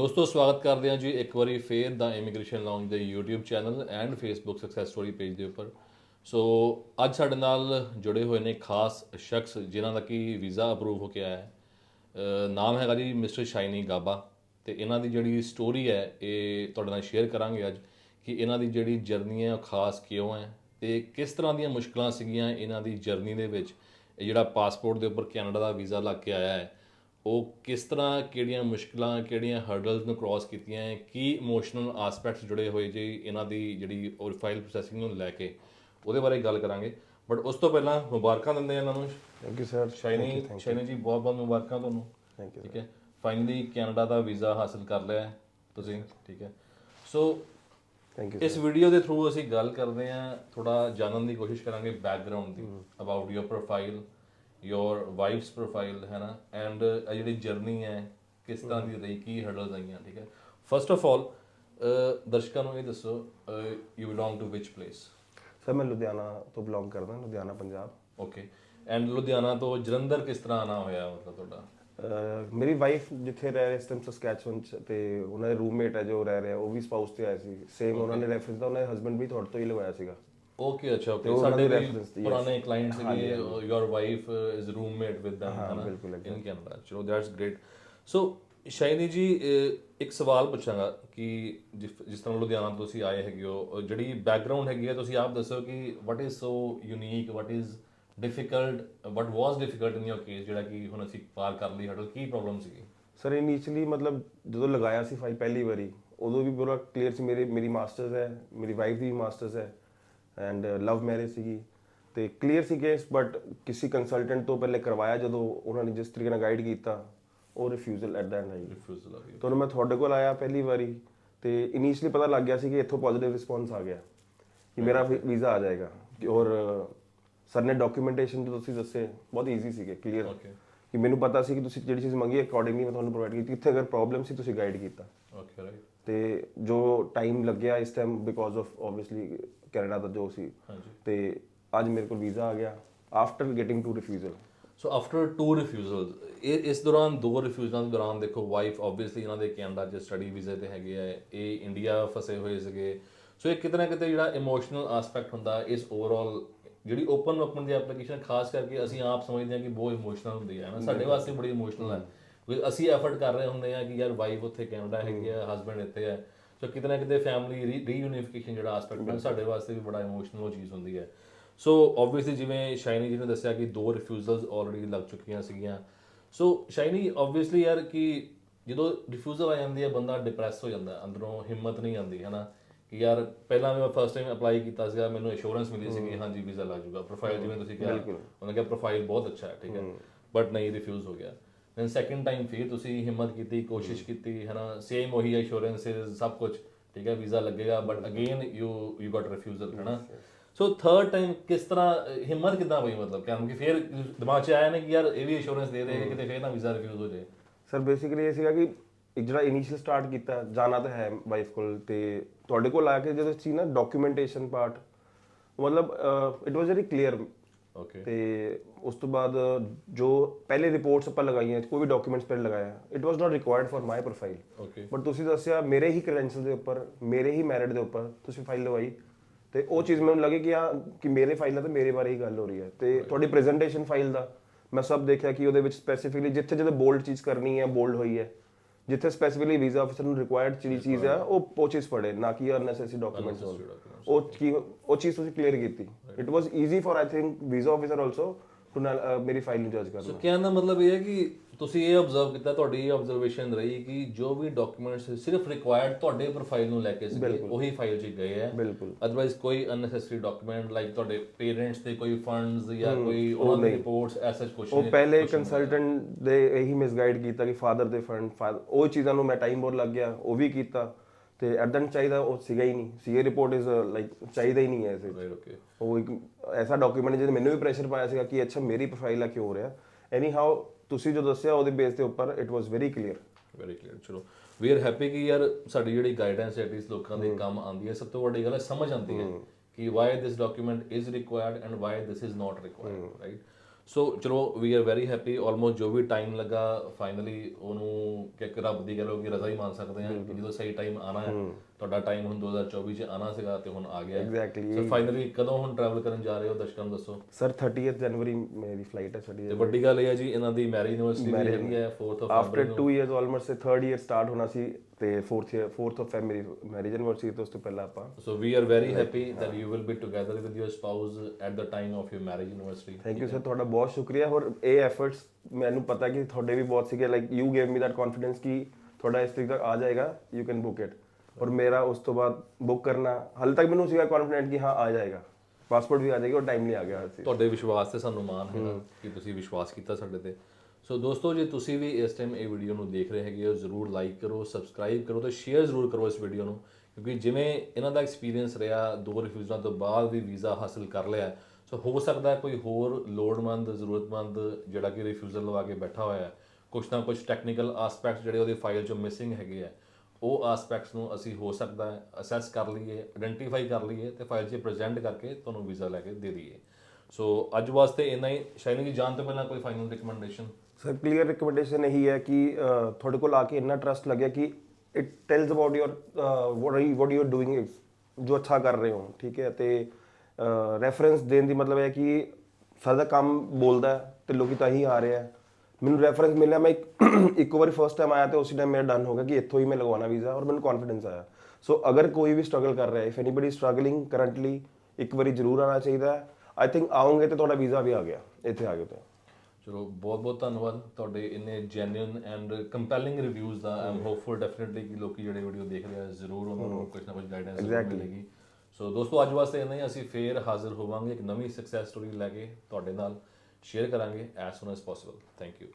ਦੋਸਤੋ, ਸਵਾਗਤ ਕਰਦੇ ਹਾਂ ਜੀ ਇੱਕ ਵਾਰੀ ਫੇਰ ਦਾ ਇਮੀਗ੍ਰੇਸ਼ਨ ਲਾਉਂਜ ਦੇ YouTube channel and Facebook success story page ਦੇ ਉੱਪਰ। ਸੋ ਅੱਜ ਸਾਡੇ ਨਾਲ ਜੁੜੇ ਹੋਏ ਨੇ ਖਾਸ ਸ਼ਖਸ ਜਿਨ੍ਹਾਂ ਦਾ ਕਿ ਵੀਜ਼ਾ ਅਪਰੂਵ ਹੋ ਕੇ ਆਇਆ ਹੈ। ਨਾਮ ਹੈਗਾ ਜੀ ਮਿਸਟਰ ਸ਼ਾਈਨੀ ਗਾਬਾ ਤੇ ਇਹਨਾਂ ਦੀ ਜਿਹੜੀ ਸਟੋਰੀ ਹੈ, ਇਹ ਤੁਹਾਡੇ ਨਾਲ ਸ਼ੇਅਰ ਕਰਾਂਗੇ ਅੱਜ ਕਿ ਇਹਨਾਂ ਦੀ ਜਿਹੜੀ ਜਰਨੀ ਹੈ, ਉਹ ਖਾਸ ਕਿਉਂ ਹੈ ਤੇ ਕਿਸ ਤਰ੍ਹਾਂ ਦੀਆਂ ਮੁਸ਼ਕਲਾਂ ਸੀਗੀਆਂ ਇਹਨਾਂ ਦੀ ਜਰਨੀ ਦੇ ਵਿੱਚ। ਇਹ ਜਿਹੜਾ ਪਾਸਪੋਰਟ ਦੇ ਉੱਪਰ ਕੈਨੇਡਾ ਦਾ ਵੀਜ਼ਾ ਲੱਗ ਕੇ ਆਇਆ ਹੈ ਉਹ ਕਿਸ ਤਰ੍ਹਾਂ ਕਿਹੜੀਆਂ ਮੁਸ਼ਕਲਾਂ ਕਿਹੜੀਆਂ ਹਰਡਲਸ ਨੂੰ ਕ੍ਰਾਸ ਕੀਤੀਆਂ ਹੈ ਕੀ ਇਮੋਸ਼ਨਲ ਐਸਪੈਕਟਸ ਜੁੜੇ ਹੋਏ ਜੀ ਇਹਨਾਂ ਦੀ ਜਿਹੜੀ ਔਰ ਫਾਈਲ ਪ੍ਰੋਸੈਸਿੰਗ ਨੂੰ ਲੈ ਕੇ ਉਹਦੇ ਬਾਰੇ ਗੱਲ ਕਰਾਂਗੇ। ਬਟ ਉਸ ਤੋਂ ਪਹਿਲਾਂ ਮੁਬਾਰਕਾਂ ਦਿੰਦੇ ਹਾਂ ਇਹਨਾਂ ਨੂੰ। Thank you sir Shiny Shiny ji ਬਹੁਤ ਬਹੁਤ ਮੁਬਾਰਕਾਂ ਤੁਹਾਨੂੰ। ਥੈਂਕ ਯੂ ਠੀਕ ਹੈ? ਫਾਈਨਲੀ ਕੈਨੇਡਾ ਦਾ ਵੀਜ਼ਾ ਹਾਸਲ ਕਰ ਲਿਆ ਹੈ ਤੁਸੀਂ ਠੀਕ ਹੈ? ਸੋ ਥੈਂਕ ਯੂ ਇਸ ਵੀਡੀਓ ਦੇ ਥਰੂ ਅਸੀਂ ਗੱਲ ਕਰਦੇ ਹਾਂ ਥੋੜਾ ਜਾਣਨ ਦੀ ਕੋਸ਼ਿਸ਼ ਕਰਾਂਗੇ background the about your profile your wife's profile ਹੈ ਨਾ ਐਂਡ ਜਿਹੜੀ ਜਰਨੀ ਹੈ ਕਿਸ ਤਰ੍ਹਾਂ ਦੀ ਰਹੀ ਕੀ ਹਰਡਲਸ ਆਈਆਂ ਠੀਕ ਹੈ? ਫਸਟ ਆਫ ਆਲ ਦਰਸ਼ਕਾਂ ਨੂੰ ਇਹ ਦੱਸੋ you belong to which place sir ਮੈਂ ਲੁਧਿਆਣਾ ਤੋਂ ਬਿਲੋਂਗ ਕਰਦਾ ਲੁਧਿਆਣਾ ਪੰਜਾਬ। ਓਕੇ ਐਂਡ ਲੁਧਿਆਣਾ ਤੋਂ ਜਲੰਧਰ ਕਿਸ ਤਰ੍ਹਾਂ ਆਣਾ ਹੋਇਆ ਮਤਲਬ ਤੁਹਾਡਾ? ਮੇਰੀ ਵਾਈਫ ਜਿੱਥੇ ਰਹਿ ਰਹੇ ਇਸ ਟਾਈਮ ਸਸਕੈਚੁਅਨ ਚ ਤੇ ਉਹਨਾਂ ਦੇ ਰੂਮਮੇਟ ਹੈ ਜੋ ਰਹਿ ਰਿਹਾ ਉਹ ਵੀ ਸਪਾਊਸ ਤੇ ਆਏ ਸੀ। ਸੇਮ ਉਹਨਾਂ ਨੇ ਰੈਫਰੈਂਸ ਦਾ ਉਹਨਾਂ ਦੇ ਹਸਬੰਡ ਵੀ ਤੁਹਾਡੇ ਤੋਂ ਹੀ ਲਗਵਾਇਆ ਸੀਗਾ। ਓਕੇ ਅੱਛਾ ਓਕੇ ਸਾਡੇ reference ਦੀ, ਪੁਰਾਣੇ ਕਲਾਇੰਟ ਸੀਗੇ your wife is roommate with them ਹੈ ਬਿਲਕੁਲ, ਇਨ ਕੈਨੇਡਾ ਚਲੋ that's great so Shiny ji ਇੱਕ ਸਵਾਲ ਪੁੱਛਾਂਗਾ ਕਿ ਜਿਸ ਤਰ੍ਹਾਂ ਲੁਧਿਆਣਾ ਤੋਂ ਤੁਸੀਂ ਆਏ ਹੈਗੇ ਹੋ ਜਿਹੜੀ ਬੈਕਗ੍ਰਾਉਂਡ ਹੈਗੀ ਹੈ ਤੁਸੀਂ ਆਪ ਦੱਸੋ ਕਿ what is so unique what is difficult what was difficult in your case ਜਿਹੜਾ ਕਿ ਹੁਣ ਅਸੀਂ ਪਾਰ ਕਰ ਲਈ ਹਡਲ ਕੀ ਪ੍ਰੋਬਲਮ ਸੀਗੀ? ਸਰ ਇਨੀਸ਼ੀਅਲੀ ਮਤਲਬ ਜਦੋਂ ਲਗਾਇਆ ਸੀ ਫਾਈਲ ਪਹਿਲੀ ਵਾਰੀ ਉਦੋਂ ਵੀ ਪੂਰਾ ਕਲੀਅਰ ਸੀ ਮੇਰੇ ਮੇਰੀ ਮਾਸਟਰਸ ਹੈ ਮੇਰੀ ਵਾਈਫ ਦੀ ਮਾਸਟਰਸ ਹੈ। ਐਂਡ ਲਵ ਮੈਰਿਜ ਸੀਗੀ ਤੇ ਕਲੀਅਰ ਸੀ ਕੇਸ ਬਟ ਕਿਸੇ ਕੰਸਲਟੈਂਟ ਤੋਂ ਪਹਿਲੇ ਕਰਵਾਇਆ ਜਦੋਂ ਉਹਨਾਂ ਨੇ ਜਿਸ ਤਰੀਕੇ ਨਾਲ ਗਾਈਡ ਕੀਤਾ ਉਹ ਰਿਫਿਊਜ਼ਲ ਐਟ ਦਾ ਐਂਡ ਆਈ। ਰਿਫਿਊਜ਼ਲ ਆ ਗਈ। ਤੁਹਾਨੂੰ ਮੈਂ ਤੁਹਾਡੇ ਕੋਲ ਆਇਆ ਪਹਿਲੀ ਵਾਰੀ ਤੇ ਇਨੀਸ਼ੀਅਲੀ ਪਤਾ ਲੱਗ ਗਿਆ ਸੀ ਕਿ ਇੱਥੋਂ ਪੋਜ਼ਿਟਿਵ ਰਿਸਪੌਂਸ ਆ ਗਿਆ ਕਿ ਮੇਰਾ ਵੀਜ਼ਾ ਆ ਜਾਏਗਾ। ਕਿ ਔਰ ਸਰ ਨੇ ਡਾਕੂਮੈਂਟੇਸ਼ਨ ਜੋ ਤੁਸੀਂ ਦੱਸੇ ਬਹੁਤ ਈਜ਼ੀ ਸੀਗੇ ਕਲੀਅਰ ਕਿ ਮੈਨੂੰ ਪਤਾ ਸੀ ਕਿ ਤੁਸੀਂ ਜਿਹੜੀ ਚੀਜ਼ ਮੰਗੀ ਅਕੋਰਡਿੰਗਲੀ ਮੈਂ ਤੁਹਾਨੂੰ ਪ੍ਰੋਵਾਈਡ ਕੀਤੀ। ਇੱਥੇ ਅਗਰ ਪ੍ਰੋਬਲਮ ਸੀ ਤੁਸੀਂ ਗਾਈਡ ਕੀਤਾ। ਓਕੇ ਰਾਈਟ ਤੇ ਜੋ ਟਾਈਮ ਲੱਗਿਆ ਇਸ time because of obviously Canada ਦਾ ਜੋ ਸੀ। ਹਾਂਜੀ। ਤੇ ਅੱਜ ਮੇਰੇ ਕੋਲ ਵੀਜ਼ਾ ਆ ਗਿਆ after getting two refusal so after two refusals ਇਹ ਇਸ ਦੌਰਾਨ ਦੋ ਰਿਫਿਊਜ਼ਲਾਂ ਦੇ ਦੌਰਾਨ ਦੇਖੋ ਵਾਈਫ ਆਬਵੀਅਸਲੀ ਇਹਨਾਂ ਦੇ ਕੈਨੇਡਾ 'ਚ ਸਟੱਡੀ ਵੀਜ਼ੇ ਤੇ ਹੈਗੇ ਆ ਇਹ ਇੰਡੀਆ ਫਸੇ ਹੋਏ ਸੀਗੇ। ਸੋ ਇਹ ਕਿਤੇ ਨਾ ਕਿਤੇ ਜਿਹੜਾ ਇਮੋਸ਼ਨਲ ਐਸਪੈਕਟ ਹੁੰਦਾ ਇਸ ਓਵਰਆਲ ਜਿਹੜੀ ਓਪਨ ਓਪਨ ਦੀ ਐਪਲੀਕੇਸ਼ਨ ਖਾਸ ਕਰਕੇ ਅਸੀਂ ਆਪ ਸਮਝਦੇ ਹਾਂ ਕਿ ਬਹੁਤ ਇਮੋਸ਼ਨਲ ਹੁੰਦੀ ਹੈ ਨਾ? ਸਾਡੇ ਵਾਸਤੇ ਬੜੀ ਇਮੋਸ਼ਨਲ ਹੈ। ਅਸੀਂ ਐਫਰਟ ਕਰ ਰਹੇ ਹੁੰਦੇ ਆ ਕਿ ਯਾਰ ਵਾਈਫ ਉੱਥੇ ਕੈਨੇਡਾ ਹੈਗੀ ਆ ਹਸਬੰਡ ਇੱਥੇ ਹੈ ਸੋ ਕਿਤੇ ਨਾ ਕਿਤੇ ਫੈਮਿਲੀ ਰੀਯੂਨੀਫਿਕੇਸ਼ਨ ਜਿਹੜਾ ਐਸਪੈਕਟ ਹੈ ਸਾਡੇ ਵਾਸਤੇ ਵੀ ਬੜਾ ਇਮੋਸ਼ਨਲ ਚੀਜ਼ ਹੁੰਦੀ ਹੈ। ਸੋ ਆਬਵੀਅਸਲੀ ਜਿਵੇਂ ਸ਼ਾਈਨੀ ਜੀ ਨੇ ਦੱਸਿਆ ਕਿ ਦੋ ਰਿਫਿਊਜ਼ਲਸ ਆਲਰੇਡੀ ਲੱਗ ਚੁੱਕੀਆਂ ਸੀਗੀਆਂ। ਸੋ ਸ਼ਾਈਨੀ ਆਬਵੀਅਸਲੀ ਯਾਰ ਕਿ ਜਦੋਂ ਰਿਫਿਊਜ਼ਲ ਆ ਜਾਂਦੀ ਹੈ ਬੰਦਾ ਡਿਪਰੈਸ ਹੋ ਜਾਂਦਾ ਅੰਦਰੋਂ ਹਿੰਮਤ ਨਹੀਂ ਆਉਂਦੀ ਹੈ ਨਾ ਕਿ ਯਾਰ ਪਹਿਲਾਂ ਮੈਂ ਫਸਟ ਟਾਈਮ ਅਪਲਾਈ ਕੀਤਾ ਸੀਗਾ ਮੈਨੂੰ ਅਸ਼ੋਰੈਂਸ ਮਿਲੀ ਸੀ ਕਿ ਹਾਂਜੀ ਵੀਜ਼ਾ ਲੱਗ ਜਾਊਗਾ। ਪ੍ਰੋਫਾਈਲ ਜਿਵੇਂ ਤੁਸੀਂ ਕਿਹਾ ਉਹਨਾਂ ਕਿਹਾ ਪ੍ਰੋਫਾਈਲ ਬਹੁਤ ਅੱਛਾ ਹੈ ਠੀਕ ਹੈ। ਬਟ ਨਹੀਂ ਰਿਫਿਊਜ਼ ਹੋ ਗਿਆ। ਦੈਨ ਸੈਕੰਡ ਟਾਈਮ ਫਿਰ ਤੁਸੀਂ ਹਿੰਮਤ ਕੀਤੀ ਕੋਸ਼ਿਸ਼ ਕੀਤੀ ਹੈ ਨਾ ਸੇਮ ਉਹੀ ਅਸ਼ੋਰੈਂਸਸ ਸਭ ਕੁਝ ਠੀਕ ਹੈ ਵੀਜ਼ਾ ਲੱਗੇਗਾ but again you you got refusal ਹੈ ਨਾ ਸੋ ਥਰਡ ਟਾਈਮ ਕਿਸ ਤਰ੍ਹਾਂ ਹਿੰਮਤ ਕਿੱਦਾਂ ਹੋਈ ਮਤਲਬ? ਕਿ ਫਿਰ ਦਿਮਾਗ 'ਚ ਆਇਆ ਨਾ ਕਿ ਯਾਰ ਇਹ ਵੀ ਅਸ਼ੋਰੈਂਸ ਦੇ ਦੇ ਕਿਤੇ ਫਿਰ ਨਾ ਵੀਜ਼ਾ ਰਿਫਿਊਜ਼ ਹੋ ਜਾਏ। ਸਰ ਬੇਸਿਕਲੀ ਇਹ ਸੀਗਾ ਕਿ ਇੱਕ ਜਿਹੜਾ ਇਨੀਸ਼ੀਅਲ ਸਟਾਰਟ ਕੀਤਾ ਜਾਣਾ ਤਾਂ ਹੈ ਵਾਈਫ ਕੋਲ ਤੇ ਤੁਹਾਡੇ ਕੋਲ ਆ ਕੇ ਜਦੋਂ ਸੀ ਨਾ ਡਾਕੂਮੈਂਟੇਸ਼ਨ ਪਾਰਟ ਮਤਲਬ ਇਟ ਵਾਸ ਵੈਰੀ ਕਲੀਅਰ ਤੇ ਉਸ ਤੋਂ ਬਾਅਦ ਜੋ ਪਹਿਲੇ ਰਿਪੋਰਟਸ ਆਪਾਂ ਲਗਾਈਆਂ ਕੋਈ ਵੀ ਡਾਕੂਮੈਂਟਸ ਪਹਿਲੇ ਲਗਾਇਆ it was not required for my profile okay but ਤੁਸੀਂ ਦੱਸਿਆ ਮੇਰੇ ਹੀ ਕ੍ਰੈਡੈਂਸ਼ੀਅਲ ਦੇ ਉੱਪਰ ਮੇਰੇ ਹੀ ਮੈਰਿਟ ਦੇ ਉੱਪਰ ਤੁਸੀਂ ਫਾਈਲ ਲਵਾਈ। ਤੇ ਉਹ ਚੀਜ਼ ਮੈਨੂੰ ਲੱਗੀ ਕਿ ਆ ਕਿ ਮੇਰੇ ਫਾਈਲ ਹੈ ਤੇ ਮੇਰੇ ਬਾਰੇ ਹੀ ਗੱਲ ਹੋ ਰਹੀ ਹੈ। ਤੇ ਤੁਹਾਡੀ ਪ੍ਰੈਜੈਂਟੇਸ਼ਨ ਫਾਈਲ ਦਾ ਮੈਂ ਸਭ ਦੇਖਿਆ ਕਿ ਉਹਦੇ ਵਿੱਚ ਸਪੈਸੀਫਿਕਲੀ ਜਿੱਥੇ ਜਿੱਥੇ ਬੋਲਡ ਚੀਜ਼ ਕਰਨੀ ਹੈ ਬੋਲਡ ਹੋਈ ਹੈ ਜਿੱਥੇ ਸਪੈਸੀਫਿਕਲੀ ਵੀਜ਼ਾ ਆਫੀਸਰ ਨੂੰ ਰਿਕੁਆਇਰਡ ਜਿਹੜੀ ਚੀਜ਼ ਹੈ ਉਹ ਚੀਜ਼ ਪੜੇ ਨਾ ਕਿ ਅਨਨੈਸੈਸਰੀ ਡਾਕੂਮੈਂਟਸ ਹੋਣ। ਉਹ ਕੀ ਉਹ ਚੀਜ਼ ਤੁਸੀਂ ਕਲੀਅਰ ਕੀਤੀ। It was easy for I think visa officer also to ਮੇਰੀ ਫਾਈਲ ਨੂੰ ਜੱਜ ਸੋ ਕਰਨਾ ਕਹਿਣ ਦਾ ਮਤਲਬ ਇਹ ਹੈ ਕਿ ਤੁਸੀਂ ਇਹ ਆਬਜ਼ਰਵ ਕੀਤਾ ਤੁਹਾਡੀ ਇਹ ਆਬਜ਼ਰਵੇਸ਼ਨ ਰਹੀ ਕਿ ਜੋ ਵੀ ਡਾਕੂਮੈਂਟਸ ਸਿਰਫ ਰਿਕੁਆਇਰਡ ਤੁਹਾਡੇ ਪ੍ਰੋਫਾਈਲ ਨੂੰ ਲੈ ਕੇ ਸੀਗੇ ਉਹੀ ਫਾਈਲ 'ਚ ਗਏ ਹੈ। ਬਿਲਕੁਲ। ਅਦਰਵਾਈਜ਼ ਕੋਈ ਅਨਨੈਸੈਸਰੀ ਡਾਕੂਮੈਂਟ ਲਾਈਕ ਤੁਹਾਡੇ ਪੇਰੈਂਟਸ ਦੇ ਕੋਈ ਫੰਡਸ ਜਾਂ ਕੋਈ ਉਹਨਾਂ ਦੀ ਰਿਪੋਰਟਸ ਐਸਾ ਕੁਝ ਉਹ ਪਹਿਲੇ ਕੰਸਲਟੈਂਟ ਦੇ ਇਹੀ ਮਿਸਗਾਈਡ ਕੀਤਾ ਕਿ ਫਾਦਰ ਦੇ ਫੰਡ ਉਹ ਚੀਜ਼ਾਂ ਨੂੰ ਮੈਂ ਟਾਈਮ ਬਹੁਤ ਲੱਗ ਗਿਆ ਉਹ ਵੀ ਕੀਤਾ। ਤੇ ਐਡਨ ਚਾਹੀਦਾ ਉਹ ਸੀਗਾ ਹੀ ਨਹੀਂ। ਸੀਏ ਰਿਪੋਰਟ ਇਜ਼ ਲਾਈਕ ਚਾਹੀਦਾ ਹੀ ਨਹੀਂ ਹੈ ਐਸੇ ਰਾਈਟ ਓਕੇ ਉਹ ਇੱਕ ਐਸਾ ਡਾਕੂਮੈਂਟ ਜਿਹਦੇ ਮੈਨੂੰ ਵੀ ਪ੍ਰੈਸ਼ਰ ਪਾਇਆ ਸੀਗਾ ਕਿ ਅੱਛਾ ਮੇਰੀ ਪ੍ਰੋਫਾਈਲ ਆ ਕਿਉਂ ਹੋ ਰਿਹਾ? ਐਨੀ ਹਾਊ ਤੁਸੀਂ ਜੋ ਦੱਸਿਆ ਉਹਦੇ ਬੇਸ ਦੇ ਉੱਪਰ it was very clear very clear ਚਲੋ। ਵੀ ਆਰ ਹੈਪੀ ਕਿ ਯਾਰ ਸਾਡੀ ਜਿਹੜੀ ਗਾਈਡੈਂਸ ਹੈ ਐਟਲੀਸਟ ਲੋਕਾਂ ਦੇ ਕੰਮ ਆਉਂਦੀ ਹੈ। ਸਭ ਤੋਂ ਵੱਡੀ ਗੱਲ ਹੈ ਸਮਝ ਆਉਂਦੀ ਹੈ ਕਿ why this document is required and why this is not required right so ਚਲੋ we are very happy almost ਜੋ ਵੀ ਟਾਈਮ ਲੱਗਾ ਫਾਈਨਲੀ ਉਹਨੂੰ ਕਿ ਇੱਕ ਰੱਬ ਦੀ ਗੱਲ ਹੋ ਕਿ ਰਜ਼ਾ ਹੀ ਮੰਨ ਸਕਦੇ ਕਿ ਜਦੋਂ ਸਹੀ ਟਾਈਮ ਆਣਾ ਹੈ। ਤੁਹਾਡਾ ਟਾਈਮ ਹੁਣ 2024 ਚ ਆਣਾ ਸੀਗਾ ਤੇ ਹੁਣ ਆ ਗਿਆ। Exactly. ਸੋ ਫਾਈਨਲੀ ਕਦੋਂ ਹੁਣ ਟਰੈਵਲ ਕਰਨ ਜਾ ਰਹੇ ਹੋ ਦਰਸ਼ਕਾਂ ਨੂੰ ਦੱਸੋ? ਸਰ 30th ਜਨਵਰੀ ਮੇਰੀ ਫਲਾਈਟ ਹੈ ਸਾਡੀ ਤੇ ਵੱਡੀ ਗੱਲ ਇਹ ਹੈ ਜੀ ਇਹਨਾਂ ਦੀ ਮੈਰੀ ਯੂਨੀਵਰਸਿਟੀ ਦੀ ਹੈਗੀ ਹੈ 4th of after 2 years almost say 3rd year start ਹੋਣਾ ਸੀ ਤੇ 4th year 4th of Feb ਮੇਰੀ ਮੈਰਿਜ ਐਨਵਰਸਰੀ ਤੋਂ ਉਸ ਤੋਂ ਪਹਿਲਾਂ ਆਪਾਂ। So we are very happy that you will be together with your spouse at the time of your marriage anniversary. Thank you sir ਤੁਹਾਡਾ ਬਹੁਤ ਸ਼ੁਕਰੀਆ। ਔਰ ਇਹ ਐਫਰਟਸ ਮੈਨੂੰ ਪਤਾ ਕਿ ਤੁਹਾਡੇ ਵੀ ਬਹੁਤ ਸੀਗੇ like you gave me that confidence ਕਿ ਤੁਹਾਡਾ ਇਸ ਤਰੀਕ ਤੱਕ ਆ ਜਾਏਗਾ ਯੂ ਕੈਨ ਬੁੱਕ ਇਟ ਔਰ ਮੇਰਾ ਉਸ ਤੋਂ ਬਾਅਦ ਬੁੱਕ ਕਰਨਾ, ਹਾਲੇ ਤੱਕ ਮੈਨੂੰ ਸੀਗਾ ਕੌਨਫੀਡੈਂਟ ਕਿ ਹਾਂ ਆ ਜਾਏਗਾ। ਪਾਸਪੋਰਟ ਵੀ ਆ ਜਾਏਗਾ ਔਰ ਟਾਈਮਲੀ ਆ ਗਿਆ ਸੀ। ਤੁਹਾਡੇ ਵਿਸ਼ਵਾਸ ਤੇ ਸਾਨੂੰ ਮਾਣ ਹੈ ਕਿ ਤੁਸੀਂ ਵਿਸ਼ਵਾਸ ਕੀਤਾ ਸਾਡੇ ਤੇ। ਸੋ ਦੋਸਤੋ, ਜੇ ਤੁਸੀਂ ਵੀ ਇਸ ਟਾਈਮ ਇਹ ਵੀਡੀਓ ਨੂੰ ਦੇਖ ਰਹੇ ਹੈਗੇ ਹੋ, ਜ਼ਰੂਰ ਲਾਈਕ ਕਰੋ ਸਬਸਕ੍ਰਾਈਬ ਕਰੋ ਤੇ ਸ਼ੇਅਰ ਜ਼ਰੂਰ ਕਰੋ ਇਸ ਵੀਡੀਓ ਨੂੰ। ਕਿਉਂਕਿ ਜਿਵੇਂ ਇਹਨਾਂ ਦਾ ਐਕਸਪੀਰੀਅੰਸ ਰਿਹਾ, ਦੋ ਰਿਫਿਊਜ਼ਲਾਂ ਤੋਂ ਬਾਅਦ ਵੀ ਵੀਜ਼ਾ ਹਾਸਲ ਕਰ ਲਿਆ। ਸੋ ਹੋ ਸਕਦਾ ਕੋਈ ਹੋਰ ਲੋੜਮੰਦ ਜ਼ਰੂਰਤਮੰਦ ਜਿਹੜਾ ਕਿ ਰਿਫਿਊਜ਼ਲ ਲਵਾ ਕੇ ਬੈਠਾ ਹੋਇਆ ਹੈ। ਕੁਛ ਨਾ ਕੁਛ ਟੈਕਨੀਕਲ ਐਸਪੈਕਟਸ ਜਿਹੜੇ ਉਹਦੀ ਫਾਈਲ ਚੋਂ ਮਿਸਿੰਗ ਹੈਗੇ ਆ। ਉਹ ਐਸਪੈਕਟਸ ਨੂੰ ਅਸੀਂ ਹੋ ਸਕਦਾ ਹੈ ਅਸੈਸ ਕਰ ਲਈਏ ਆਇਡੈਂਟੀਫਾਈ ਕਰ ਲਈਏ ਤੇ ਫਾਈਲ 'ਚ ਪ੍ਰੈਜ਼ੈਂਟ ਕਰਕੇ ਤੁਹਾਨੂੰ ਵੀਜ਼ਾ ਲੈ ਕੇ ਦੇ ਦਈਏ। ਸੋ ਅੱਜ ਵਾਸਤੇ ਇੰਨਾ ਹੀ। ਸ਼ਾਇਦ ਜੀ, ਜਾਣ ਤੋਂ ਪਹਿਲਾਂ ਕੋਈ final recommendation sir clear recommendation ਇਹੀ ਹੈ ਕਿ ਤੁਹਾਡੇ ਕੋਲ ਆ ਕੇ ਇੰਨਾ ਟਰਸਟ ਲੱਗਿਆ ਕਿ it tells about your what are what you are doing ਜੋ ਅੱਛਾ ਕਰ ਰਹੇ ਹੋ, ਠੀਕ ਹੈ? ਤੇ ਰੈਫਰੈਂਸ ਦੇਣ ਦੀ ਮਤਲਬ ਹੈ ਕਿ ਸਾਡਾ ਕੰਮ ਬੋਲਦਾ ਹੈ ਤੇ ਲੋਕੀ ਤਾਂ ਹੀ ਆ ਰਹੇ ਹੈ। ਮੈਨੂੰ ਰੈਫਰੈਂਸ ਮਿਲਿਆ ਮੈਂ ਇੱਕ ਇੱਕ ਵਾਰੀ ਫਰਸਟ ਟਾਈਮ ਆਇਆ ਤੇ ਉਸੇ ਟਾਈਮ ਮੇਰਾ ਡਨ ਹੋ ਗਿਆ ਕਿ ਇੱਥੋਂ ਹੀ ਮੈਂ ਲਗਵਾਉਣਾ ਵੀਜ਼ਾ ਔਰ ਮੈਨੂੰ ਕੌਨਫੀਡੈਂਸ ਆਇਆ। ਸੋ ਅਗਰ ਕੋਈ ਵੀ ਸਟਰਗਲ ਕਰ ਰਿਹਾ ਹੈ ਇਫ ਐਨੀਬਾਡੀ ਸਟਰਗਲਿੰਗ ਕਰੰਟਲੀ ਇੱਕ ਵਾਰੀ ਜ਼ਰੂਰ ਆਉਣਾ ਚਾਹੀਦਾ ਹੈ। ਆਈ ਥਿੰਕ ਆਉਂਗੇ ਤੇ ਤੁਹਾਡਾ ਵੀਜ਼ਾ ਵੀ ਆ ਗਿਆ ਇੱਥੇ ਆ ਗਏ ਤੇ ਚਲੋ ਬਹੁਤ ਬਹੁਤ ਧੰਨਵਾਦ ਤੁਹਾਡੇ ਇੰਨੇ ਜੈਨੂਇਨ ਐਂਡ ਕੰਪੈਲਿੰਗ ਰਿਵਿਊਜ਼ ਦਾ। ਆਮ ਹੋਪਫੁਲ ਡੈਫੀਨਿਟਲੀ ਕਿ ਲੋਕੀ ਜਿਹੜੇ ਵੀਡੀਓ ਦੇਖ ਰਹੇ ਆ ਜ਼ਰੂਰ ਉਹਨਾਂ ਨੂੰ ਕੁਝ ਨਾ ਕੁਝ ਗਾਈਡੈਂਸ ਮਿਲੇਗੀ। ਸੋ ਦੋਸਤੋ ਅੱਜ ਵਾਸਤੇ ਇੰਨਾ ਹੀ। ਅਸੀਂ ਫੇਰ ਹਾਜ਼ਰ ਹੋਵਾਂਗੇ ਇੱਕ ਨਵੀਂ ਸਕਸੈਸ ਸਟੋਰੀ ਲੈ ਕੇ ਤੁਹਾਡੇ ਨਾਲ। ਸ਼ੇਅਰ ਕਰਾਂਗੇ as soon as possible thank you